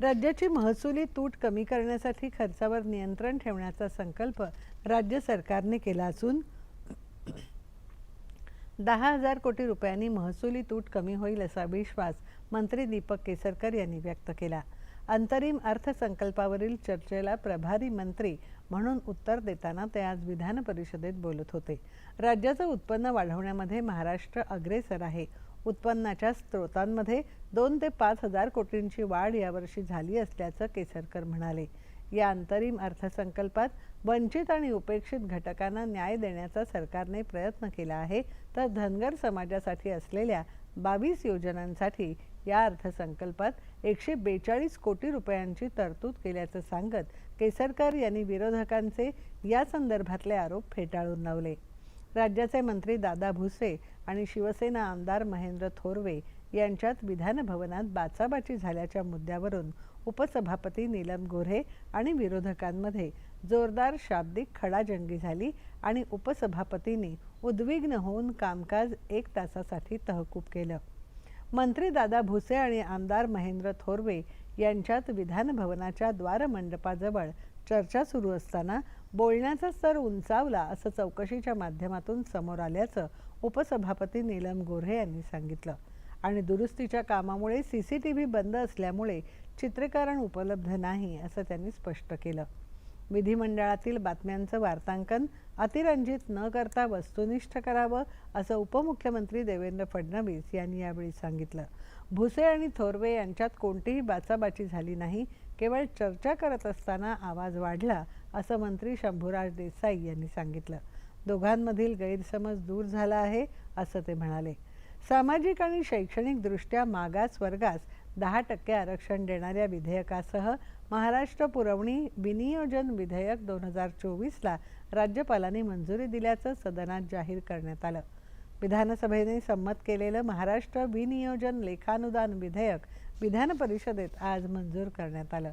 राज्याची महसुली तूट कमी करण्यासाठी खर्चावर नियंत्रण ठेवण्याचा संकल्प राज्य सरकारने केला असून दहा हजार कोटी रुपयांनी महसुली तूट कमी होईल असा विश्वास मंत्री दीपक केसरकर यांनी व्यक्त केला. अंतरिम अर्थसंकल्पावरील चर्चेला प्रभारी मंत्री म्हणून उत्तर देताना ते आज विधान परिषदेत बोलत होते. राज्याचं उत्पन्न वाढवण्यामध्ये महाराष्ट्र अग्रेसर आहे उत्पन्नाच्या स्रोतांमध्ये दोन ते पाच हजार कोटींची वाढ यावर्षी झाली असल्याचं केसरकर म्हणाले. या अंतरिम अर्थसंकल्पात वंचित आणि उपेक्षित घटकांना न्याय देण्याचा सरकारने प्रयत्न केला आहे तर धनगर समाजासाठी असलेल्या बावीस योजनांसाठी या अर्थसंकल्पात एकशे बेचाळीस कोटी रुपयांची तरतूद केल्याचं सांगत केसरकर यांनी विरोधकांचे या संदर्भातले आरोप फेटाळून लावले. राज्याचे मंत्री दादा भुसे आणि शिवसेना आमदार महेंद्र थोरवे यांच्यात विधानभवनात बाचाबाची झाल्याच्या मुद्द्यावरून उपसभापती नीलम गोऱ्हे आणि विरोधकांमध्ये जोरदार शाब्दिक खडाजंगी झाली आणि उपसभापतींनी उद्विग्न होऊन कामकाज एक तासासाठी तहकूब केलं. मंत्री दादा भुसे आणि आमदार महेंद्र थोरवे यांच्यात विधानभवनाच्या द्वारमंडपाजवळ चर्चा सुरू असताना बोलण्याचा स्तर उंचावला असं चौकशीच्या माध्यमातून समोर आल्याचं उपसभापती नीलम गोऱ्हे यांनी सांगितलं. आणि दुरुस्तीच्या कामामुळे सी सी टी व्ही बंद असल्यामुळे चित्रीकरण उपलब्ध नाही असं त्यांनी स्पष्ट केलं. विधिमंडळातील बातम्यांचं वार्तांकन अतिरंजित न करता वस्तुनिष्ठ करावं असं उपमुख्यमंत्री देवेंद्र फडणवीस यांनी यावेळी सांगितलं. भुसे आणि थोरवे यांच्यात कोणतीही बाचाबाची झाली नाही केवळ चर्चा करत असताना आवाज वाढला असं मंत्री शंभूराज देसाई यांनी सांगितलं. दोघांमधील गैरसमज दूर झाला आहे असं ते म्हणाले. सामाजिक आणि शैक्षणिकदृष्ट्या मागास वर्गास दहा टक्के आरक्षण देणाऱ्या विधेयकासह महाराष्ट्र पुरवणी विनियोजन विधेयक दोन हजार चोवीसला राज्यपालांनी मंजुरी दिल्याचं सदनात जाहीर करण्यात आलं. विधानसभेने संमत केलेलं महाराष्ट्र विनियोजन लेखानुदान विधेयक विधान परिषदेत आज मंजूर करण्यात आलं.